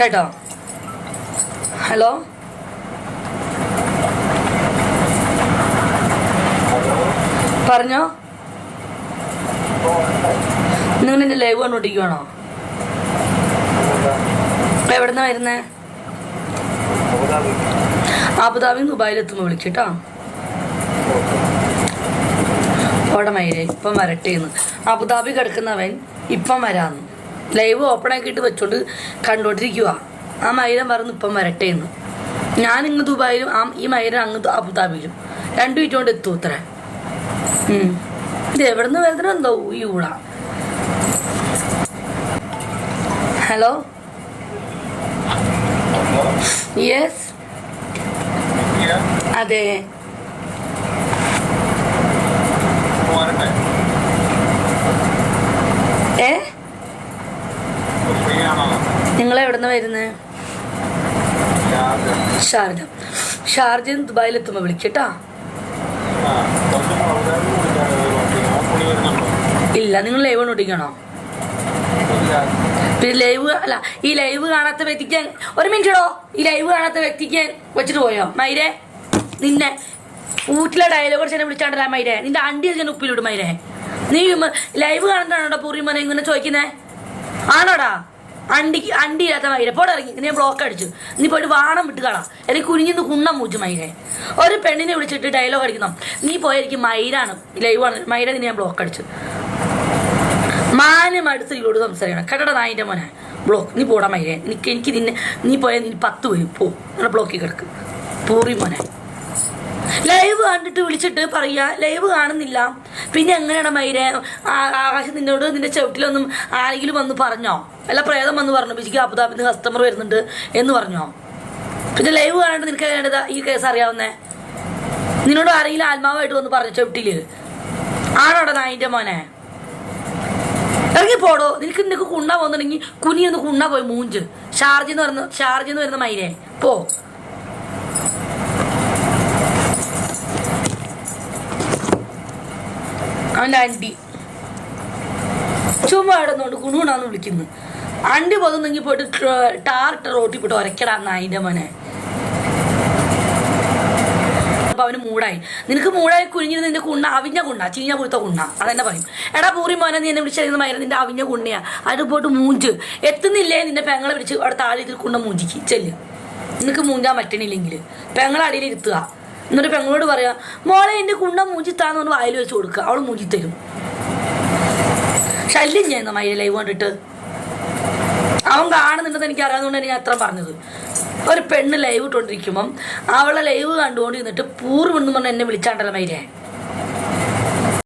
കേട്ടോ. ഹലോ? പറഞ്ഞോ? നിങ്ങൾ എന്റെ ലൈവ് കണ്ടുപിടിക്കുവാണോ? എവിടുന്ന വരുന്നേ? അബുദാബി ദുബായിൽ എത്തുമ്പോൾ വിളിക്കട്ടോ. ഓടമയിലെ ഇപ്പം വരട്ടേന്ന്. അബുദാബി കിടക്കുന്നവൻ ഇപ്പം വരാന്ന്. ലൈവ് ഓപ്പൺ ആക്കിയിട്ട് വെച്ചോണ്ട് കണ്ടോണ്ടിരിക്കുക ആ മൈരം പറഞ്ഞു ഇപ്പം വരട്ടെ എന്ന് ഞാൻ ഇങ്ങ് ദുബായിലും ആ ഈ മൈരം അങ്ങ് അബുദാബിയിലും. രണ്ടു മിനിറ്റ് കൊണ്ട് എത്തും ഉത്തര. ഇത് എവിടുന്ന് വരുന്നത് എന്തോ ഈ ഊള. ഹലോ? യെസ് അതെ. നിങ്ങൾ എവിടെ നിന്ന് വരുന്നത് ഷാർജ. ഷാർജ ദുബായിൽ എത്തുമ്പോൾ വിളിക്കട്ടാ. ഇല്ല നിങ്ങൾ ലൈവ് നോട്ടിക്കണോ പിന്നെ ലൈവ് അല്ല ഈ ലൈവ് കാണാത്ത വ്യക്തിക്ക് ഒരു മിനിറ്റോ ഈ ലൈവ് കാണാത്ത വ്യക്തിക്ക് വെച്ചിട്ട് പോയോ? മൈരെ നിന്നെ ഊറ്റിലെ ഡയലോഗ് അടിച്ച് എന്നെ വിളിച്ചാണ്ടല്ല മൈരെ. നിന്റെ അണ്ടി ഞാൻ ഉപ്പിലിടും മൈരെ. നീ ലൈവ് കാണണ്ടാണോടാ പൂർണിമനെ ഇങ്ങനെ ചോദിക്കുന്നേ? ആണോടാ? അണ്ടിക്ക് അണ്ടി ഇല്ലാത്ത മയിലെ പോടെ ഇറങ്ങി. നീ ബ്ലോക്ക് അടിച്ചു. നീ പോയിട്ട് വാണം വിട്ട് കാണാം എനിക്ക് കുനിഞ്ഞിന്ന് കുണ്ണം മൂച്ചു മയിലെ ഒരു പെണ്ണിനെ വിളിച്ചിട്ട് ഡയലോഗ് അടിക്കണം നീ പോയിരിക്കും മൈരാണ്. ലൈവാണ്. നിന്നെ ഞാൻ ബ്ലോക്ക് അടിച്ചു മാനം അടുത്ത് ഇവിടെ സംസാരിക്കണം. കേട്ടടാ നായിന്റെ മോനെ? ബ്ലോക്ക് നീ പോടാ മയിലെ എനിക്ക് എനിക്ക് നിന്നെ നീ പോയാൽ നീ പത്ത് പോയി പോ. ബ്ലോക്കിൽ കിടക്ക്. പൂറി മോനെ. ലൈവ് കണ്ടിട്ട് വിളിച്ചിട്ട് പറയാ ലൈവ് കാണുന്നില്ല. പിന്നെ എങ്ങനെയാണ് മൈരെ? ആകാശം നിന്നോട് നിന്റെ ചവിട്ടിലൊന്നും ആരെങ്കിലും വന്ന് പറഞ്ഞോ? അല്ല പ്രേതം വന്ന് പറഞ്ഞു? ബിജിക്ക് അബുദാബിന്ന് കസ്റ്റമർ വരുന്നുണ്ട് എന്ന് പറഞ്ഞോ? പിന്നെ ലൈവ് കാണാണ്ട് നിനക്ക് വേണ്ടത് ഈ കേസ് അറിയാവുന്നേ? നിന്നോട് ആരെങ്കിലും ആത്മാവായിട്ട് വന്ന് പറഞ്ഞു ചവിട്ടിൽ? ആണോടാ നായിന്റെ മോനെ? ഇറങ്ങി പോടോ നിനക്ക് നിനക്ക് കുണ്ണ പോകുന്നുണ്ടെങ്കിൽ കുനിയൊന്ന് കുണ്ണ പോയി മൂഞ്ച്. ഷാർജ് എന്ന് പറഞ്ഞു ഷാർജ് എന്ന് വരുന്ന മൈരെ. പോ. അവന്റെ അണ്ടി ചുമ്മാ ഇടുന്നുണ്ട് കുണുകുണാന്ന് വിളിക്കുന്നു. അണ്ടി പോകുന്നെങ്കിൽ പോയിട്ട് ടാർട്ട് റോട്ടിൽ പോയിട്ട് ഒരക്കടാന്ന് നായിന്റെ മോനെ. അപ്പൊ അവന് മൂടായി. നിനക്ക് മൂടായി കുഞ്ഞിന് നിന്റെ കുണ്ണ അവിഞ്ഞ കുണ്ണ ചീഞ്ഞ പുഴുത്ത കുണ്ണ അതെന്നെ പറയും. എടാ പൂറി മോനെ നീ എന്നെ വിളിച്ചിരുന്ന മയന നിന്റെ അവിഞ്ഞ കുണ്ണയാ അത് പോയിട്ട് മൂഞ്ച്. എത്തുന്നില്ലേ നിന്റെ പെങ്ങളെ വിളിച്ച് അവിടെ താഴെ ഇതിൽ കുണ്ണ മൂഞ്ചിക്ക്. ചെല്ല്. നിനക്ക് മൂഞ്ചാൻ പറ്റണില്ലെങ്കിൽ പെങ്ങളടിയിൽ ഇരുത്തുക എന്നിട്ട് പെങ്ങളോട് പറയാ മോളെ എന്റെ കുണ്ട മൂഞ്ചിത്താന്ന് പറഞ്ഞ് വായിൽ വെച്ച് കൊടുക്കുക അവൾ തരും ശല്യം ചെയ്യുന്ന മൈ ലൈവ് കണ്ടിട്ട്. അവൻ കാണുന്നുണ്ടെന്ന് എനിക്ക് അറിയാവുന്നതുകൊണ്ട് ഞാൻ അത്ര പറഞ്ഞത്. ഒരു പെണ്ണ് ലൈവ് ഇട്ടുകൊണ്ടിരിക്കുമ്പം അവളെ ലൈവ് കണ്ടുകൊണ്ട് നിന്നിട്ട് പൂർവം എന്ന് പറഞ്ഞ് എന്നെ വിളിച്ചാണ്ടല്ലോ മൈരേ